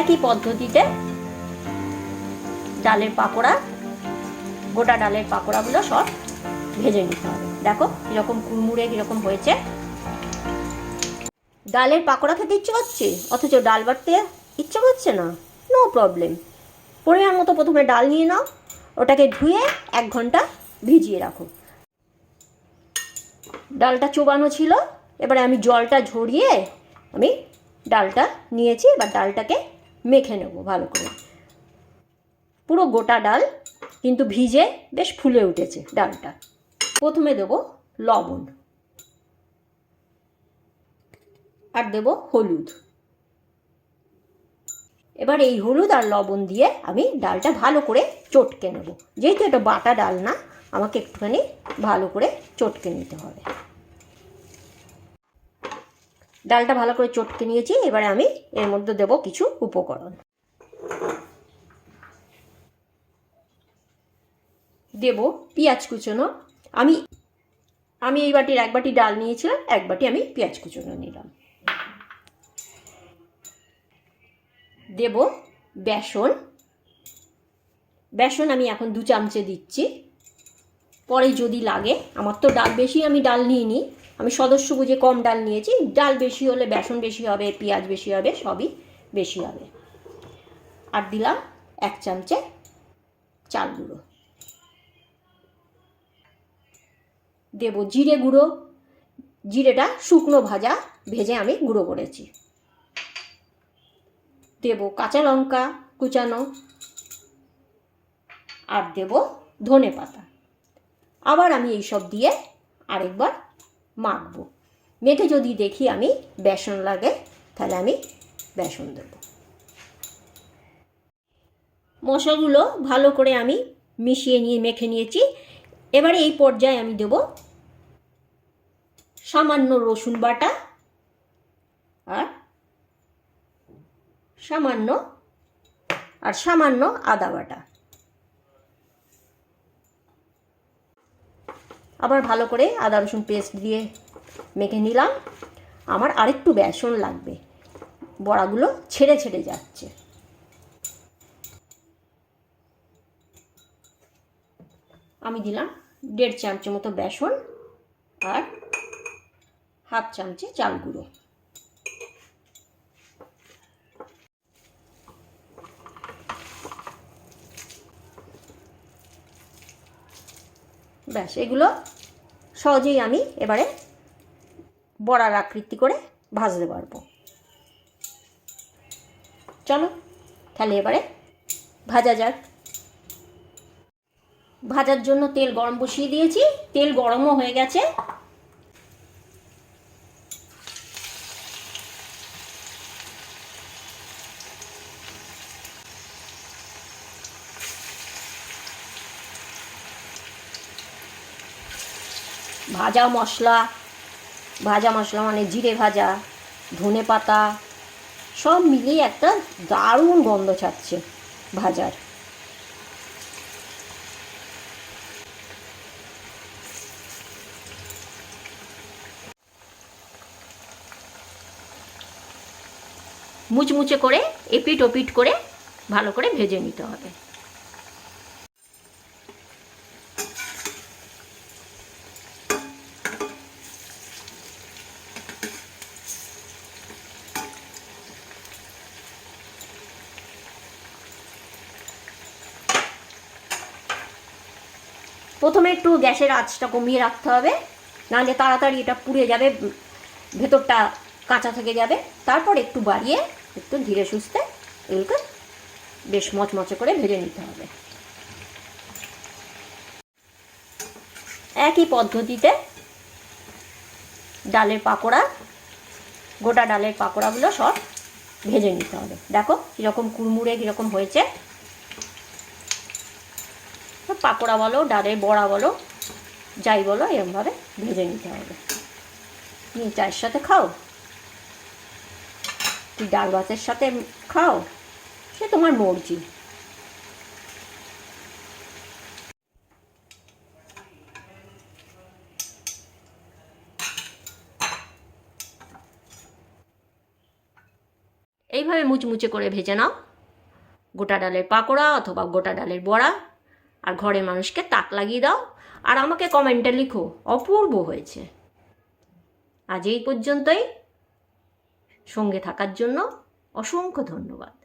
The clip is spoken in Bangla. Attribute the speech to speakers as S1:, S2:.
S1: একই পদ্ধতিতে ডালের পাকোড়া, গোটা ডালের পাকোড়াগুলো সব ভেজে নিতে হবে। দেখো কীরকম কুড়মুড়ে কীরকম হয়েছে। ডালের পাকোড়া খেতে ইচ্ছে করছে? অথচ ডাল বাটতে ইচ্ছে করছে না? নো প্রবলেম পরিমাণ মতো প্রথমে ডাল নিয়ে নাও, ওটাকে ধুয়ে এক ঘণ্টা ভিজিয়ে রাখো। ডালটা চোবানো ছিল, এবারে আমি জলটা ঝরিয়ে আমি ডালটা নিয়েছি, এবার ডালটাকে মেখে নেব ভালো করে। পুরো গোটা ডাল কিন্তু ভিজে বেশ ফুলে উঠেছে ডালটা। প্রথমে দেবো লবণ আর দেবো হলুদ। এবার এই হলুদ আর লবণ দিয়ে আমি ডালটা ভালো করে চটকে নেব। যেহেতু এটা বাটা ডাল না, আমাকে একটুখানি ভালো করে চটকে নিতে হবে। ডালটা ভালো করে চটকে নিয়েছি, এবারে আমি এর মধ্যে দেব কিছু উপকরণ। দেব পেঁয়াজ কুচোনো। আমি আমি এই বাটির এক বাটি ডাল নিয়েছিলাম, এক বাটি আমি পেঁয়াজ কুচোনো নিলাম। দেব বেসন। বেসন আমি এখন দু চামচে দিচ্ছি। পরে যদি লাগে, আমার তো ডাল বেশি, আমি ডাল নিইনি। আমি সদস্য বুঝে কম ডাল নিয়েছি। ডাল বেশি হলে বেসন বেশি হবে, পেঁয়াজ বেশি হবে, সবই বেশি হবে। আর দিলাম এক চামচে চাল গুঁড়ো। দেব জিরে গুঁড়ো। জিরেটা শুকনো ভাজা ভেজে আমি গুঁড়ো করেছি। দেব কাঁচা লঙ্কা কুচানো। আর দেব ধনে পাতা। আবার আমি এইসব দিয়ে আরেকবার মাখবো। মেখে যদি দেখি আমি বেসন লাগে, তাহলে আমি বেসন দেব। মশলাগুলো ভালো করে আমি মিশিয়ে নিয়ে, মেখে নিয়েছি। এবারে এই পর্যায়ে আমি দেব সামান্য রসুন বাটা আর সামান্য আর সামান্য আদা বাটা। আবার ভালো করে আদা রসুন পেস্ট দিয়ে মেখে নিলাম। আমার আরেকটু বেসন লাগবে। বড়াগুলো ছেড়ে ছেড়ে যাচ্ছে। আমি দিলাম দেড় চামচ মতো বেসন আর হাফ চামচে চাল গুঁড়ো। ব্যাস, এগুলো সহজেই আমি এবারে বড়ার আকৃতি করে ভাজতে পারব। চলো, তাহলে এবারে ভাজা যাক। ভাজার জন্য তেল গরম বসিয়ে দিয়েছি, তেল গরমও হয়ে গেছে। ভাজা মশলা ভাজা মশলা মানে জিরে ভাজা, ধনে পাতা, সব মিলিয়ে একটা দারুণ গন্ধ ছাড়ছে ভাজার। মুচমুচে করে এপিট ওপিট করে ভালো করে ভেজে নিতে হবে। প্রথমে একটু গ্যাসের আঁচটা কমিয়ে রাখতে হবে। না নাহলে তাড়াতাড়ি এটা পুড়ে যাবে, ভেতরটা কাঁচা থেকে যাবে। তারপর একটু বাড়িয়ে একটু ধীরে সুস্থে এগুলোকে বেশ মচমচে করে ভেজে নিতে হবে। একই পদ্ধতিতে ডালের পাকোড়া, গোটা ডালের পাকোড়াগুলো সব ভেজে নিতে হবে। দেখো কীরকম কুড়মুড়ে কীরকম হয়েছে। পাকোড়া বলো, ডালের বড়া বলো, যাই বলো, এরমভাবে ভেজে নিতে হবে। নিয়ে চায়ের সাথে খাও। কি ডাল ভাতের সাথে খাও, সে তোমার মর্জি। এইভাবে মুচমুচে করে ভেজে নাও। গোটা ডালের পাকোড়া অথবা গোটা ডালের বড়া। আর ঘরের মানুষকে তাক লাগিয়ে দাও আর আমাকে কমেন্টে লিখো। অপূর্ব হয়েছে। আজ এই পর্যন্তই। সঙ্গে থাকার জন্য অসংখ্য ধন্যবাদ।